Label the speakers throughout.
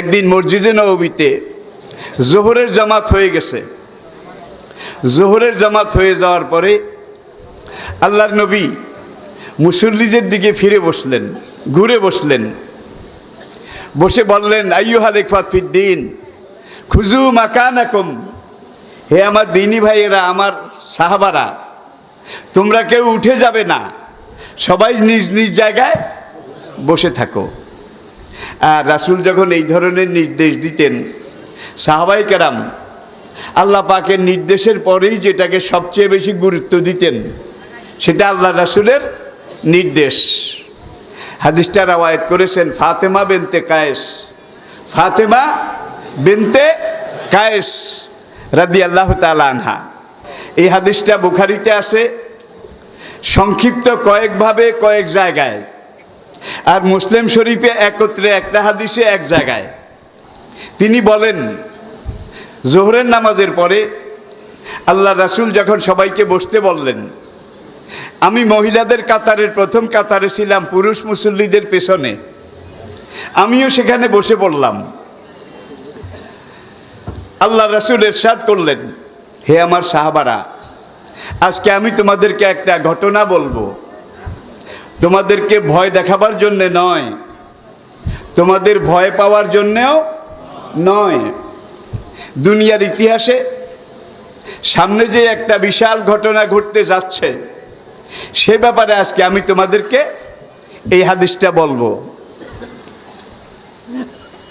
Speaker 1: একদিন মসজিদে নবীতে জোহরের জামাত হয়ে গেছে। জোহরের জামাত হয়ে যাওয়ার পরে আল্লাহর নবী মুসল্লিদের দিকে ফিরে বসলেন, ঘুরে বসলেন। বসে বললেন আইয়ু হালেকফাত ফিদ্দিন খুজু মাকানাকুম। হে আমার দিনী ভাইয়েরা, আমার সাহাবারা, তোমরা কেউ উঠে যাবে না। সবাই নিজ নিজ জায়গায় বসে থাকো। আর রাসুল যখন এই ধরনের নির্দেশ দিতেন, সাহাবাই কারাম আল্লাহ পাকের নির্দেশের পরেই যেটাকে সবচেয়ে বেশি গুরুত্ব দিতেন, সেটা আল্লাহ রাসুলের নির্দেশ। হাদিসটা রাওয়ায়ত করেছেন ফাতেমা বেনতে কায়েস। ফাতেমা বেনতে কায়েস রাদি আল্লাহ আনহা। এই হাদিসটা বুখারিতে আছে, সংক্ষিপ্ত কয়েকভাবে কয়েক জায়গায়। আর মুসলিম শরীফে একত্রে একটা হাদিসে এক জায়গায়। তিনি বলেন, জোহরের নামাজের পরে আল্লাহ রাসুল যখন সবাইকে বসতে বললেন, আমি মহিলাদের কাতারের প্রথম কাতারে ছিলাম পুরুষ মুসল্লিদের পেছনে। আমিও সেখানে বসে পড়লাম। আল্লাহ রাসুল এরশাদ করলেন, হে আমার সাহাবারা, আজকে আমি তোমাদেরকে একটা ঘটনা বলব। তোমাদেরকে ভয় দেখাবার জন্যে নয়। তোমাদের ভয় পাওয়ার জন্যেও নয়। দুনিয়ার ইতিহাসে সামনে যে একটা বিশাল ঘটনা ঘটতে যাচ্ছে, সে ব্যাপারে আজকে আমি তোমাদেরকে এই হাদিসটা বলব।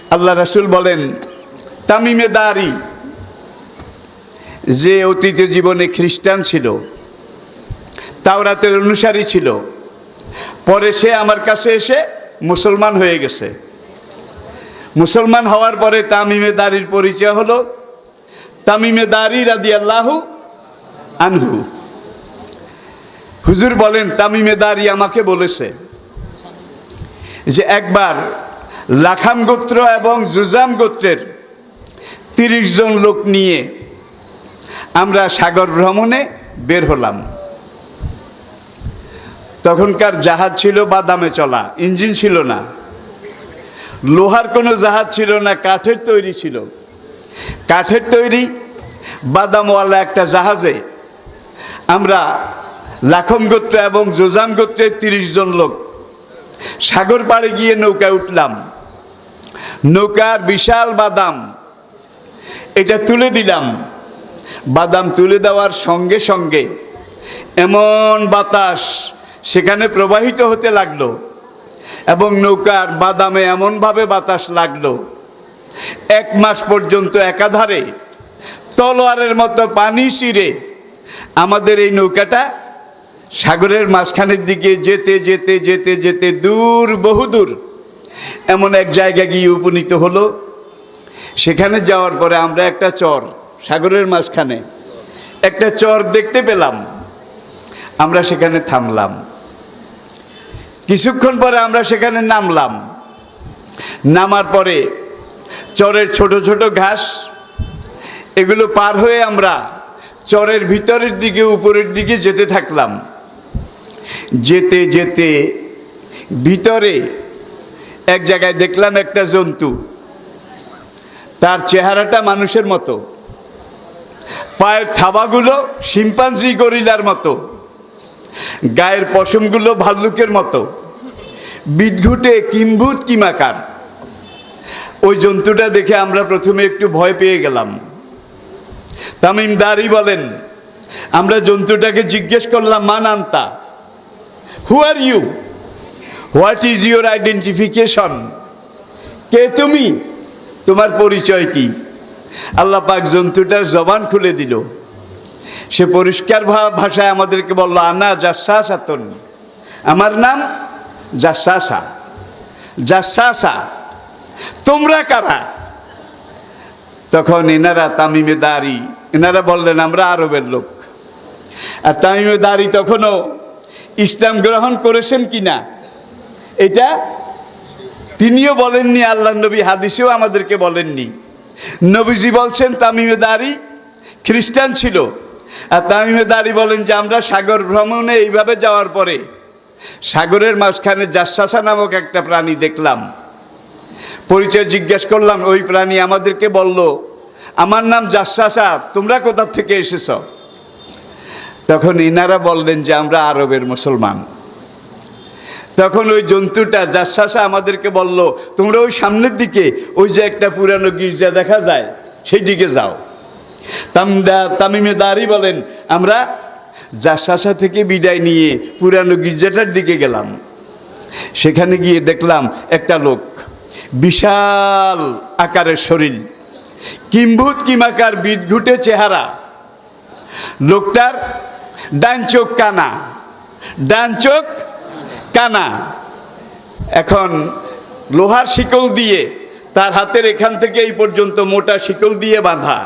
Speaker 1: আল্লাহ রাসুল বলেন, তামিমে দারি, যে অতীত জীবনে খ্রিস্টান ছিল, তাওরাতের অনুসারী ছিল পরে সে আমার কাছে এসে মুসলমান হয়ে গেছে। মুসলমান হওয়ার পরে তামিমে দারির পরিচয় হলো। তামিমে দারি রাদি আল্লাহ আনহু। হুজুর বলেন, তামিমে দারি আমাকে বলেছে যে একবার লাখাম গোত্র এবং জুজাম গোত্রের তিরিশ জন লোক নিয়ে আমরা সাগর ভ্রমণে বের হলাম। তখনকার জাহাজ ছিল বাদামে চলা, ইঞ্জিন ছিল না। লোহার কোনো জাহাজ ছিল না, কাঠের তৈরি ছিল। কাঠের তৈরি বাদামওয়ালা একটা জাহাজে আমরা লাখম গোত্র এবং জোজাম গোত্রের তিরিশ জন লোক সাগর পাড়ে গিয়ে নৌকায় উঠলাম। নৌকার বিশাল বাদাম, এটা তুলে দিলাম। বাদাম তুলে দেওয়ার সঙ্গে সঙ্গে এমন বাতাস সেখানে প্রবাহিত হতে লাগল এবং নৌকার বাদামে এমনভাবে বাতাস লাগল। এক মাস পর্যন্ত একাধারে তলোয়ারের মতো পানি চিরে আমাদের এই নৌকাটা সাগরের মাঝখানের দিকে যেতে যেতে যেতে যেতে দূর, বহুদূর এমন এক জায়গা গিয়ে উপনীত হলো। সেখানে যাওয়ার পরে আমরা একটা চর, সাগরের মাঝখানে একটা চর দেখতে পেলাম। আমরা সেখানে থামলাম। কিছুক্ষণ পরে আমরা সেখানে নামলাম। নামার পরে চরের ছোট ছোট ঘাস, এগুলো পার হয়ে আমরা চরের ভিতরের দিকে, উপরের দিকে যেতে থাকলাম। যেতে যেতে ভিতরে এক জায়গায় দেখলাম একটা জন্তু। তার চেহারাটা মানুষের মতো। পায়ের থাবাগুলো শিম্পাঞ্জি গরিলার মতো। গায়ের পশমগুলো ভাল্লুকের মতো। বিদঘুটে কিম্ভূত কিমাকার ওই জন্তুটা দেখে আমরা প্রথমে একটু ভয় পেয়ে গেলাম। তামিম দারি বলেন, আমরা জন্তুটাকে জিজ্ঞেস করলাম মান আনতা who are you what is your identification কে তুমি? তোমার পরিচয় কি? আল্লাহ পাক জন্তুটার জবান খুলে দিল। সে পরিষ্কার ভাষায় আমাদেরকে বলল, আনা জাসাসাতন। আমার নাম জাসাসা। জাসাসা, তোমরা কারা? তখন এনারা তামিমে দাঁড়ি এনারা বললেন, আমরা আরবের লোক। আর তামিমে দাঁড়ি তখনও ইসলাম গ্রহণ করেছেন কিনা, এটা তিনিও বলেননি, আল্লাহ নবী হাদিসেও আমাদেরকে বলেননি। নবীজি বলছেন তামিমে দাঁড়ি খ্রিস্টান ছিল। আর তামিমে দাঁড়ি বলেন যে, আমরা সাগর ভ্রমণে এইভাবে যাওয়ার পরে সাগরের মাঝখানে জাসাসা নামক একটা প্রাণী দেখলাম। পরিচয় জিজ্ঞেস করলাম, ওই প্রাণী আমাদেরকে বলল, আমার নাম জাসাসা তোমরা কোথার থেকে এসেছ? তখন ইনারা বললেন যে, আমরা আরবের মুসলমান। তখন ওই জন্তুটা জাসাসা আমাদেরকে বলল, তোমরা ওই সামনের দিকে, ওই যে একটা পুরানো গির্জা দেখা যায়, সেই দিকে যাও। তামদা তামিমে দাঁড়ি বলেন, আমরা জাসাসা থেকে বিদায় নিয়ে পুরানো গির্জাটার দিকে গেলাম। সেখানে গিয়ে দেখলাম একটা লোক, বিশাল আকারের শরীর, কিম্ভূত কিমাকার বিদঘুটে চেহারা। লোকটার ডান চোখ কানা, ডান চোখ কানা। এখন লোহার শিকল দিয়ে তার হাতের এখান থেকে এই পর্যন্ত মোটা শিকল দিয়ে বাঁধা।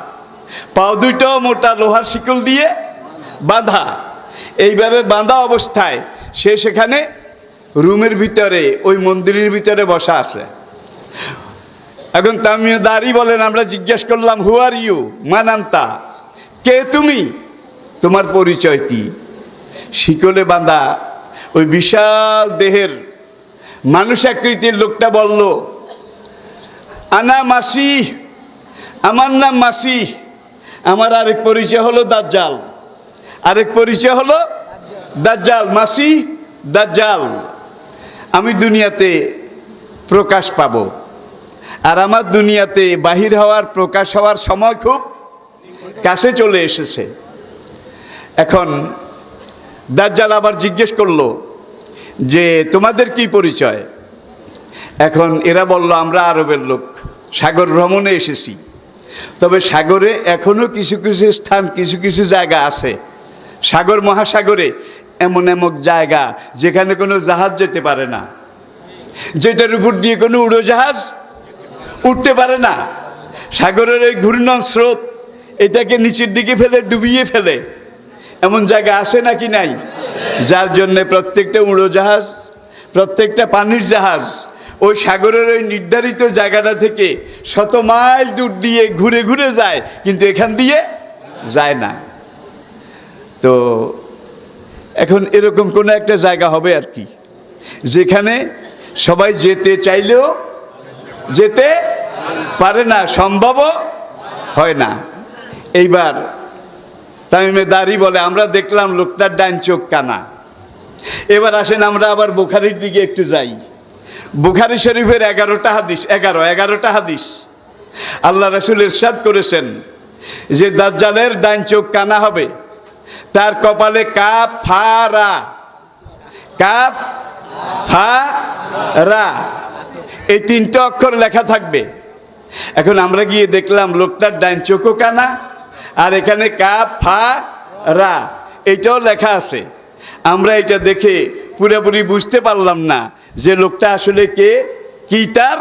Speaker 1: পাও দুইটাও মোটা লোহার শিকল দিয়ে বাঁধা। এইভাবে বাঁধা অবস্থায় সে সেখানে রুমের ভিতরে, ওই মন্দিরের ভিতরে বসা আছে। এখন তামিও দাঁড়ি বলেন, আমরা জিজ্ঞেস করলাম হু আর ইউ মানান্তা। কে তুমি? তোমার পরিচয় কি? শিকলে বাঁধা, ওই বিশাল দেহের মানুষ আকৃতির লোকটা বলল, আনা মাসি আমার নাম মাসি আমার আরেক পরিচয় হলো দাজ্জাল। আরেক পরিচয় হলো দাজ্জাল। মাসি দাজ্জাল। আমি দুনিয়াতে প্রকাশ পাব। আর আমার দুনিয়াতে বাহির হওয়ার, প্রকাশ হওয়ার সময় খুব কাছে চলে এসেছে। এখন দাজ্জাল আবার জিজ্ঞেস করল যে, তোমাদের কি পরিচয়? এখন এরা বলল, আমরা আরবের লোক। সাগর ভ্রমণে এসেছি। তবে সাগরে এখনও কিছু কিছু স্থান, কিছু কিছু জায়গা আছে। সাগর মহাসাগরে এমন এমন জায়গা যেখানে কোনো জাহাজ যেতে পারে না। যেটার উপর দিয়ে কোনো উড়োজাহাজ উঠতে পারে না। সাগরের এই ঘূর্ণন স্রোত এটাকে নিচের দিকে ফেলে, ডুবিয়ে ফেলে। এমন জায়গা আসে নাকি নাই? যার জন্যে প্রত্যেকটা উড়োজাহাজ, প্রত্যেকটা পানির জাহাজ ওই সাগরের ওই নির্ধারিত জায়গাটা থেকে শত মাইল দূর দিয়ে ঘুরে ঘুরে যায়, কিন্তু এখান দিয়ে যায় না। তো এখন এরকম কোনো একটা জায়গা হবে আর কি, যেখানে সবাই যেতে চাইলেও যেতে পারে না, সম্ভবও হয় না। এইবার তামিমে দাঁড়ি বলে, আমরা দেখলাম লোকটার ডান চোখ কানা। এবার আসেন, আমরা আবার বোখারির দিকে একটু যাই। বুখারি শরীফের এগারোটা হাদিস, এগারো, এগারোটা হাদিস। আল্লাহ রসুল ইরশাদ করেছেন যে দাজ্জালের ডান চোখ কানা হবে, তার কপালে কাফ ফা রা। কাফ ফা রা। এই তিনটে অক্ষর লেখা থাকবে। এখন আমরা গিয়ে দেখলাম লোকটার ডান চোখও কানা, আর এখানে কাপ ফা রা। এটাও লেখা আছে। আমরা এটা দেখে পুরোপুরি বুঝতে পারলাম না যে লোকটা আসলে কে, কি তার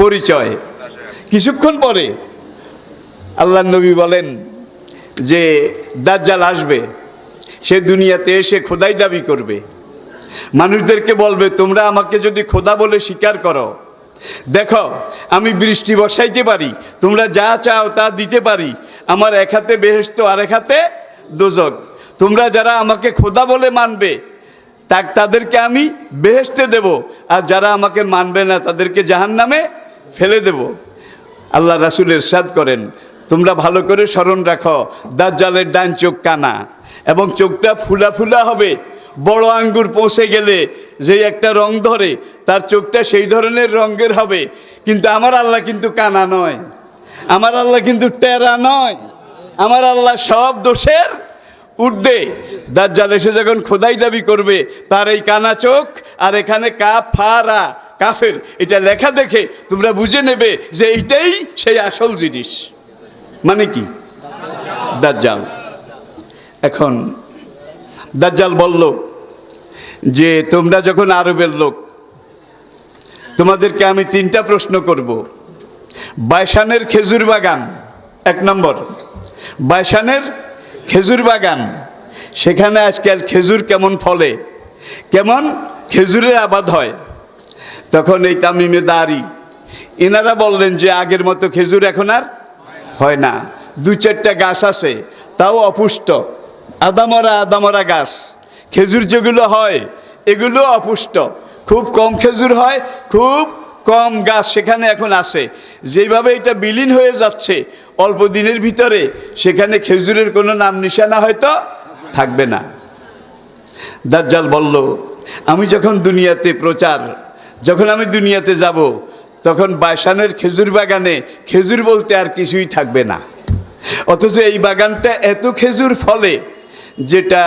Speaker 1: পরিচয়। কিছুক্ষণ পরে আল্লাহ নবী বলেন যে দাজ্জাল আসবে, সে দুনিয়াতে এসে খোদাই দাবি করবে। মানুষদেরকে বলবে, তোমরা আমাকে যদি খোদা বলে স্বীকার করো, দেখো, আমি বৃষ্টি বর্ষাইতে পারি, তোমরা যা চাও তা দিতে পারি, আমার এক হাতে বেহেস্ত আর এক হাতে দোজক। তোমরা যারা আমাকে খোদা বলে মানবে তা তাদেরকে আমি বেহেস্তে দেব। আর যারা আমাকে মানবে না, তাদেরকে জাহান নামে ফেলে দেব। আল্লাহ রাসুল এরশাদ করেন, তোমরা ভালো করে স্মরণ রাখো, দাজ্জালের ডান চোখ কানা এবং চোখটা ফুলা ফুলা হবে। বড় আঙ্গুর পৌঁছে গেলে যে একটা রং ধরে, তার চোখটা সেই ধরনের রঙের হবে। কিন্তু আমার আল্লাহ কিন্তু কানা নয়। আমার আল্লাহ কিন্তু টেরা নয়। আমার আল্লাহ সব দোষের উঠবে। দাজ্জাল এসে যখন খোদাই দাবি করবে, তার এই কানা চোখ আর এখানে কা ফারা কাফের, এটা লেখা দেখে তোমরা বুঝে নেবে যে এইটাই সেই আসল জিনিস। মানে কি? দাজ্জাল। এখন দাজ্জাল বলল যে, তোমরা যখন আরবের লোক, তোমাদেরকে আমি তিনটা প্রশ্ন করব। বাইশানের খেজুর বাগান, এক নম্বর। বাইশানের খেজুর বাগান। সেখানে আজকাল খেজুর কেমন ফলে? কেমন? খেজুরের আবাদ হয়। তখন এই তামিমে দাঁড়ি এনারা বললেন যে আগের মতো খেজুর এখন আর হয় না। দু চারটা গাছ আছে, তাও অপুষ্ট। আদামরা আদামরা গাছ। খেজুর যেগুলো হয়, এগুলো অপুষ্ট। খুব কম খেজুর হয়, খুব কম গাছ সেখানে এখন আছে। যেভাবে এটা বিলীন হয়ে যাচ্ছে অল্প দিনের ভিতরে সেখানে খেজুরের কোনো নাম নিশানা হয়তো থাকবে না। দাজ্জাল বলল, আমি যখন দুনিয়াতে প্রচার, যখন আমি দুনিয়াতে যাব, তখন বাইসানের খেজুর বাগানে খেজুর বলতে আর কিছুই থাকবে না। অথচ এই বাগানটা এত খেজুর ফলে যেটা,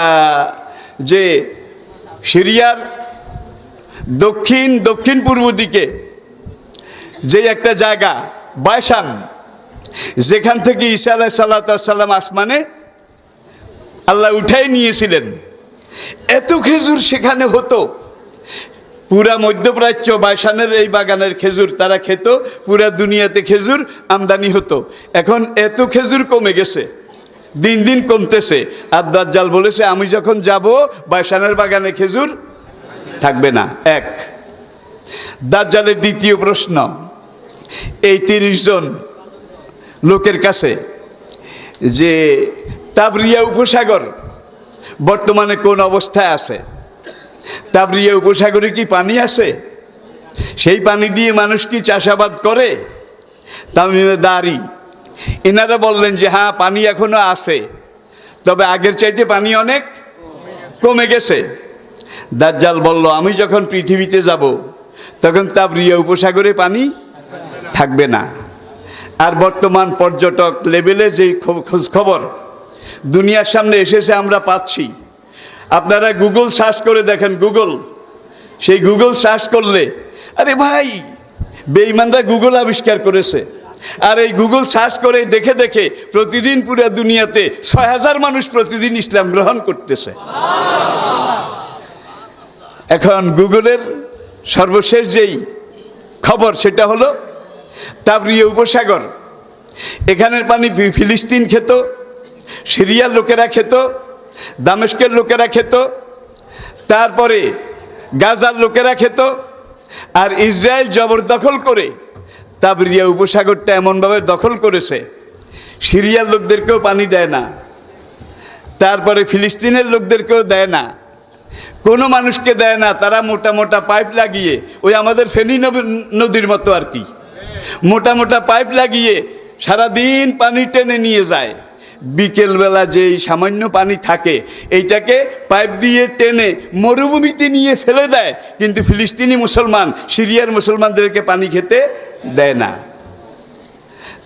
Speaker 1: যে সিরিয়ার দক্ষিণ দক্ষিণ পূর্ব দিকে যে একটা জায়গা বাইসান যেখান থেকে ঈসা আলাহ সাল্লাম আসমানে আল্লাহ উঠাই নিয়েছিলেন। এত খেজুর সেখানে হতো। পুরা মধ্যপ্রাচ্য বাইসানের এই বাগানের খেজুর তারা খেত, পুরা দুনিয়াতে খেজুর আমদানি হতো। এখন এত খেজুর কমে গেছে, দিন দিন কমতেছে। আর দাজ্জাল বলেছে, আমি যখন যাব বাইসানের বাগানে খেজুর থাকবে না। এক। দাজ্জালের দ্বিতীয় প্রশ্ন, এই তিরিশ জন লোকের কাছে যে তাবরিয়া উপসাগর বর্তমানে কোন অবস্থায় আছে? তাবরিয়া উপসাগরে কি পানি আছে? সেই পানি দিয়ে মানুষ কি চাষাবাদ করে? দাঁড়ি। এনারা বললেন যে হ্যাঁ পানি এখনও আছে। তবে আগের চাইতে পানি অনেক কমে গেছে। দাজ্জাল বলল, আমি যখন পৃথিবীতে যাব, তখন তাবরিয়া উপসাগরে পানি থাকবে না। আর বর্তমান পর্যটক লেভেলে যেই খবর, দুনিয়ার সামনে এসেছে আমরা পাচ্ছি। আপনারা গুগল সার্চ করে দেখেন গুগল সেই গুগল সার্চ করলে, আরে ভাই বেইমানরা গুগল আবিষ্কার করেছে। আর এই গুগল সার্চ করে দেখে দেখে প্রতিদিন পুরো দুনিয়াতে ছয় হাজার মানুষ প্রতিদিন ইসলাম গ্রহণ করতেছে। এখন গুগলের সর্বশেষ যেই খবর, সেটা হলো তাবরিয়া উপসাগর। এখানের পানি ফিলিস্তিন খেত, সিরিয়ার লোকেরা খেত, দামেস্কের লোকেরা খেত, তারপরে গাজার লোকেরা খেত, আর ইসরায়েল জবরদখল করে তাবরিয়া উপসাগরটা এমনভাবে দখল করেছে, সিরিয়ার লোকদেরকেও পানি দেয় না, তারপরে ফিলিস্তিনের লোকদেরকেও দেয় না, কোনো মানুষকে দেয় না, তারা মোটা মোটা পাইপ লাগিয়ে ওই আমাদের ফেনী নদীর মতো আর কি। মোটা মোটা পাইপ লাগিয়ে সারাদিন পানি টেনে নিয়ে যায়। বিকেলবেলা যেই সামান্য পানি থাকে, এইটাকে পাইপ দিয়ে টেনে মরুভূমিতে নিয়ে ফেলে দেয়। কিন্তু ফিলিস্তিনি মুসলমান, সিরিয়ার মুসলমানদেরকে পানি খেতে দেয় না।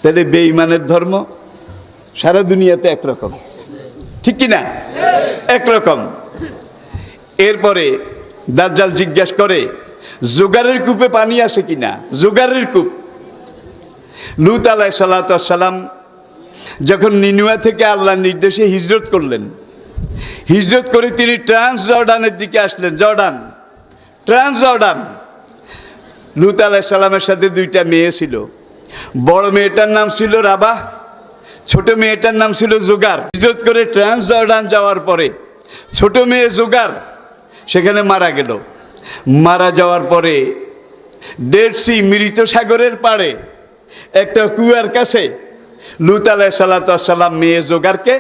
Speaker 1: তাহলে বেঈমানের ধর্ম সারা দুনিয়াতে একরকম। ঠিক কি না? একরকম। এরপরে দাজ্জাল জিজ্ঞাসা করে, জোগাড়ের কূপে পানি আসে কিনা জোগাড়ের কূপ। লুত আলাই সাল্লাম যখন নিনুয়া থেকে আল্লাহর নির্দেশে হিজরত করলেন, হিজরত করে তিনি ট্রান্স জর্ডানের দিকে আসলেন। জর্ডান ট্রান্স জর্ডান লুত আলাই সাল্লামের সাথে দুইটা মেয়ে ছিল। বড় মেয়েটার নাম ছিল রাবা ছোট মেয়েটার নাম ছিল জোগার। হিজরত করে ট্রান্স জর্ডান যাওয়ার পরে ছোট মেয়ে জোগার সেখানে মারা গেল। মারা যাওয়ার পরে ডেড সি মৃত সাগরের পাড়ে একটা কুয়ার কাছে লুত আলাহ মেয়ে জোগারকে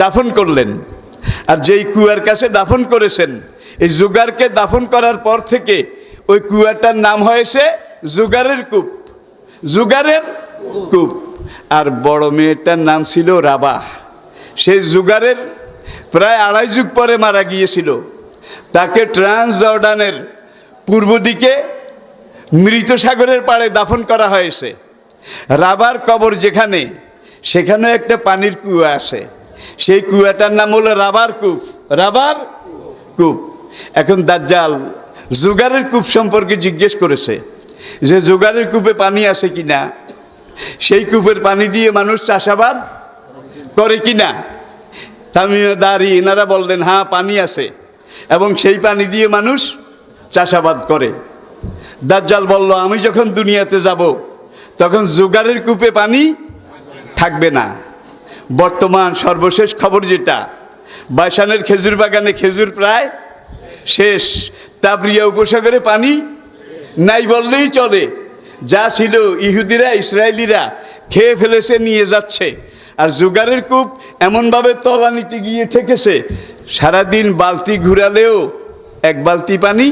Speaker 1: দাফন করলেন। আর যেই কুয়ার কাছে দাফন করেছেন, এই জোগারকে দাফন করার পর থেকে ওই কুয়াটার নাম হয়েছে জোগারের কূপ। জুগারের কূপ। আর বড় মেয়েটার নাম ছিল রাবা সেই জুগারের প্রায় আড়াই যুগ পরে মারা গিয়েছিল। তাকে ট্রান্স জর্ডানের পূর্ব দিকে মৃত সাগরের পাড়ে দাফন করা হয়েছে। রাবার কবর যেখানে সেখানে একটা পানির কুয়া আছে। সেই কুয়াটার নাম হলো রাবার কূপ। রাবার কূপ। এখন দাজ্জাল জোগাড়ের কূপ সম্পর্কে জিজ্ঞেস করেছে যে জোগাড়ের কূপে পানি আছে কিনা? সেই কূপের পানি দিয়ে মানুষ চাষাবাদ করে কিনা? দাঁড়ি এনারা বললেন হ্যাঁ পানি আছে। এবং সেই পানি দিয়ে মানুষ চাষাবাদ করে। দাজ্জাল বলল, আমি যখন দুনিয়াতে যাব, তখন জোগাড়ের কূপে পানি থাকবে না। বর্তমান সর্বশেষ খবর যেটা বাইসানের খেজুর বাগানে খেজুর প্রায় শেষ। তাবরিয়া উপসাগরে পানি নাই বললেই চলে। যা ছিল ইহুদিরা, ইসরায়েলিরা খেয়ে ফেলেছে, নিয়ে যাচ্ছে। আর জোগাড়ের কূপ এমনভাবে তলানিতে গিয়ে ঠেকেছে, সারাদিন বালতি ঘুরালেও এক বালতি পানি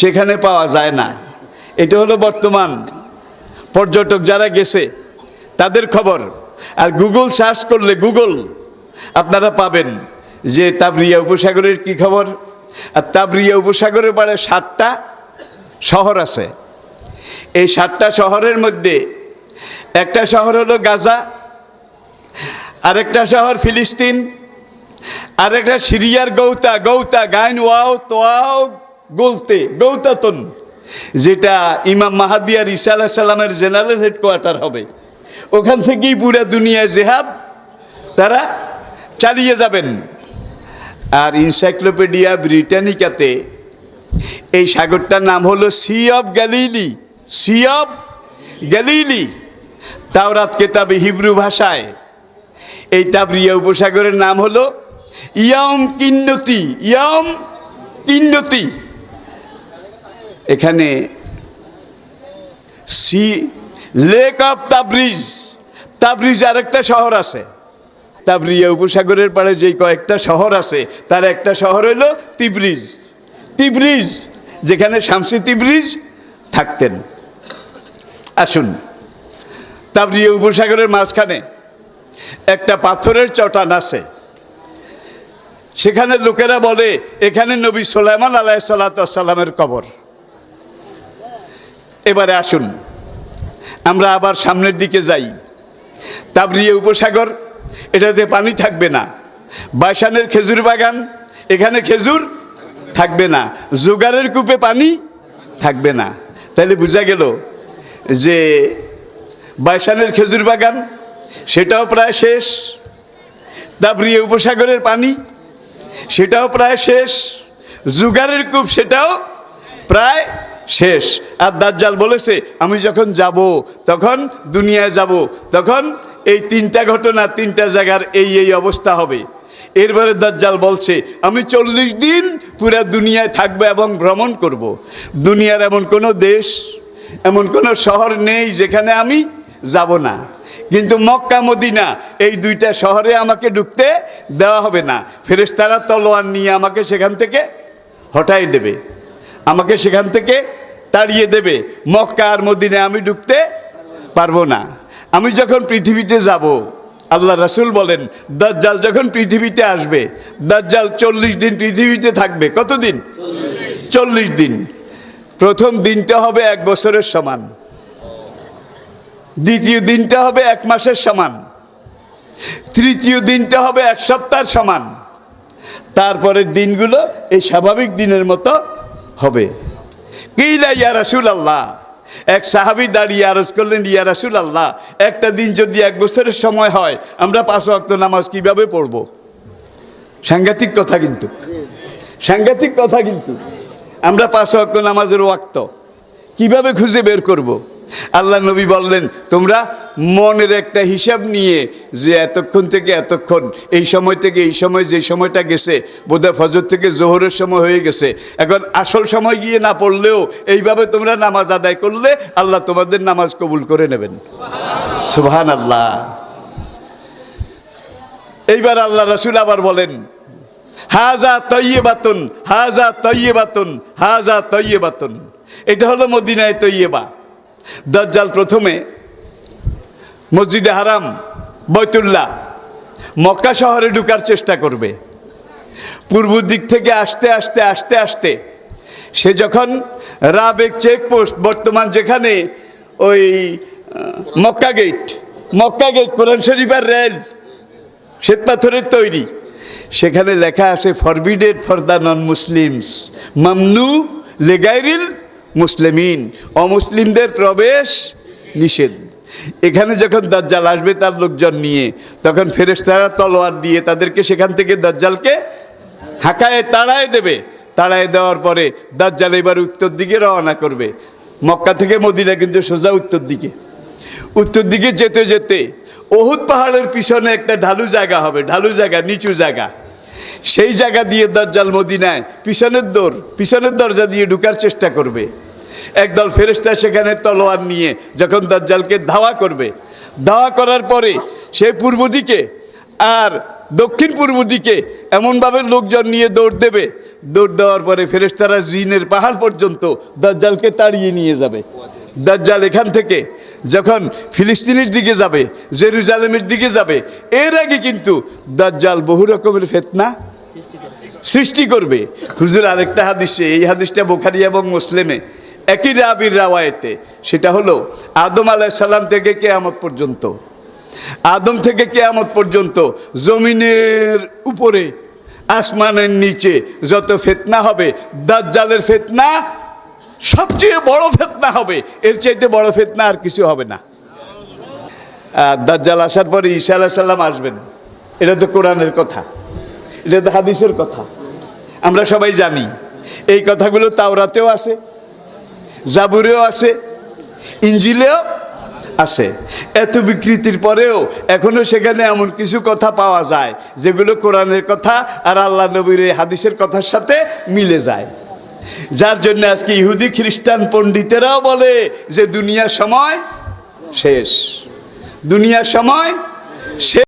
Speaker 1: সেখানে পাওয়া যায় না। এটা হলো বর্তমান পর্যটক যারা গেছে, তাদের খবর। আর গুগল সার্চ করলে গুগল আপনারা পাবেন যে তাবরিয়া উপসাগরের কি খবর। আর তাবরিয়া উপসাগরের পাড়ে সাতটা শহর আছে। এই সাতটা শহরের মধ্যে একটা শহর হলো গাজা, আরেকটা শহর ফিলিস্তিন, আরেকটা সিরিয়ার গৌতা গৌতা, গাইন, ওয়াও, তোয়াও গলতে গৌতাতন যেটা ইমাম মাহাদিয়া ইসা আলাহ সাল্লামের জেনারেল হেডকোয়ার্টার হবে। ওখান থেকেই পুরা দুনিয়া জেহাদ, তারা চালিয়ে যাবেন। আর ইনসাইক্লোপিডিয়া ব্রিটানিকাতে এই সাগরটার নাম হলো sea of Galilee, sea of Galilee. তাওরাত কেতাবে হিব্রু ভাষায়। এই তাবরিয়া উপসাগরের নাম হলো ইয়ম কিন্নতি ইয়ম কিন্নতি। এখানে সি লেক অফ তাবরিজ। তাবরিজ আরেকটা শহর আছে। তাবরিয়া উপসাগরের পাড়ে যে কয়েকটা শহর আছে, তার একটা শহর হলো তিব্রিজ। তিব্রিজ, যেখানে শামসি তিব্রিজ থাকতেন। আসুন তাবরিয়া উপসাগরের মাঝখানে একটা পাথরের চটান আছে। সেখানে লোকেরা বলে, এখানে নবী সোলাইমান আলাহ সাল্লামের কবর। এবারে আসুন। আমরা আবার সামনের দিকে যাই। তাবরিয়া উপসাগর, এটাতে পানি থাকবে না। বাইশানের খেজুর বাগান, এখানে খেজুর থাকবে না। জোগাড়ের কূপে পানি থাকবে না। তাহলে বোঝা গেল যে বাইশানের খেজুর বাগান, সেটাও প্রায় শেষ। তাবরিয়া উপসাগরের পানি, সেটাও প্রায় শেষ। জুগারের কূপ, সেটাও প্রায় শেষ। আর দাজ্জাল বলেছে, আমি যখন যাব, তখন দুনিয়ায় যাব, তখন এই তিনটা ঘটনা, তিনটা জায়গার এই এই অবস্থা হবে। এরপরে দাজ্জাল বলছে, আমি চল্লিশ দিন পুরা দুনিয়ায় থাকব এবং ভ্রমণ করব। দুনিয়ার এমন কোনো দেশ, এমন কোনো শহর নেই যেখানে আমি যাব না। কিন্তু মক্কা, মদিনা, এই দুইটা শহরে আমাকে ঢুকতে দেওয়া হবে না। ফেরেশতারা তলোয়ার নিয়ে আমাকে সেখান থেকে হটাই দেবে। আমাকে সেখান থেকে তাড়িয়ে দেবে। মক্কা আর মদিনে আমি ঢুকতে পারব না। আমি যখন পৃথিবীতে যাব, আল্লাহ রাসুল বলেন, দাজ্জাল যখন পৃথিবীতে আসবে, দাজ্জাল চল্লিশ দিন পৃথিবীতে থাকবে। কতদিন? চল্লিশ দিন। প্রথম দিনটা হবে এক বছরের সমান। দ্বিতীয় দিনটা হবে এক মাসের সমান। তৃতীয় দিনটা হবে এক সপ্তাহের সমান। তারপরের দিনগুলো এই স্বাভাবিক দিনের মতো হবে। কিলা ইয়া রাসুল আল্লাহ এক সাহাবি দাঁড়িয়ে আরজ করলেন, ইয়া রাসুল আল্লাহ একটা দিন যদি এক বছরের সময় হয়, আমরা পাঁচ ওয়াক্ত নামাজ কীভাবে পড়ব? সাংঘাতিক কথা কিন্তু। সাংঘাতিক কথা কিন্তু। আমরা পাঁচ ওয়াক্ত নামাজের ওয়াক্ত। কীভাবে খুঁজে বের করব। আল্লাহ নবী বললেন, তোমরা মনের একটা হিসাব নিয়ে যে এতক্ষণ থেকে এতক্ষণ, এই সময় থেকে এই সময়, যে সময়টা গেছে, বোধহয় ফজর থেকে জোহরের সময় হয়ে গেছে। এখন আসল সময় গিয়ে না পড়লেও এইভাবে তোমরা নামাজ আদায় করলে আল্লাহ তোমাদের নামাজ কবুল করে নেবেন। সুহান আল্লাহ এইবার আল্লাহ রসুল আবার বলেন, হাজা তৈয়ে বাতন হাজা তৈয়ে বাতন হাজা তৈয়ে বাতন এটা হলো মদিনায় তৈয়েবা। দজ্জাল প্রথমে মসজিদে হারাম, বৈতুল্লাহ, মক্কা শহরে ঢুকার চেষ্টা করবে। পূর্ব দিক থেকে আসতে আসতে আসতে আসতে সে যখন রাবেক চেকপোস্ট বর্তমান যেখানে ওই মক্কা গেট মক্কা গেট কোরআন শরীফের রেল শ্বেতপাথরের তৈরি, সেখানে লেখা আছে forbidden for the non Muslims মামনু লেগাইরিল মুসলিমিন, অমুসলিমদের প্রবেশ নিষেধ। এখানে যখন দাজ্জাল আসবে তার লোকজন নিয়ে, তখন ফেরেশতারা তলোয়ার দিয়ে তাদেরকে সেখান থেকে দাজ্জালকে হাঁকায় তাড়ায় দেবে। তাড়ায় দেওয়ার পরে দাজ্জাল এবার উত্তর দিকে রওনা করবে। মক্কা থেকে মদিনা কিন্তু সোজা উত্তর দিকে। উত্তর দিকে যেতে যেতে ওহুদ পাহাড়ের পিছনে একটা ঢালু জায়গা হবে। ঢালু জায়গা, নিচু জায়গা। সেই জায়গা দিয়ে দাজ্জাল মদিনায় পিছনের দৌড়, পিছনের দরজা দিয়ে ঢুকার চেষ্টা করবে। একদল ফেরেস্তা সেখানে তলোয়ার নিয়ে যখন দাজ্জালকে ধাওয়া করবে। ধাওয়া করার পরে সে পূর্ব দিকে আর দক্ষিণ পূর্ব দিকে এমনভাবে লোকজন নিয়ে দৌড় দেবে। দৌড় দেওয়ার পরে ফেরেস্তারা জিনের পাহাড় পর্যন্ত দাজ্জালকে তাড়িয়ে নিয়ে যাবে। দাজ্জাল এখান থেকে যখন ফিলিস্তিনের দিকে যাবে, জেরুজালেমের দিকে যাবে, এর আগে কিন্তু দাজ্জাল বহু রকমের ফেতনা সৃষ্টি করবে। হুজুর, আরেকটা হাদিসে, এই হাদিসটা বোখারি এবং মুসলিমে। একই রাবির রাওয়ায়েতে, সেটা হলো আদম আলাইসাল্লাম থেকে কেয়ামত পর্যন্ত। আদম থেকে কেয়ামত পর্যন্ত জমিনের উপরে, আসমানের নিচে যত ফেতনা হবে, দাজ্জালের ফেতনা সবচেয়ে বড় ফেতনা হবে। এর চাইতে বড় ফেতনা আর কিছু হবে না। দাজ্জাল আসার পরে ঈসা আলাহ সাল্লাম আসবেন। এটা তো কোরআনের কথা। এটা তো হাদিসের কথা। আমরা সবাই জানি, এই কথাগুলো তাওরাতেও আছে জাবুরেও আছে ইঞ্জিলেও আছে এত বিকৃতির পরেও এখনও সেখানে এমন কিছু কথা পাওয়া যায়, যেগুলো কোরআনের কথা আর আল্লাহ নবীর এই হাদিসের কথার সাথে মিলে যায়। যার জন্য আজকে ইহুদি খ্রিস্টান পণ্ডিতেরাও বলে যে, দুনিয়ার সময় শেষ। দুনিয়ার সময় শেষ।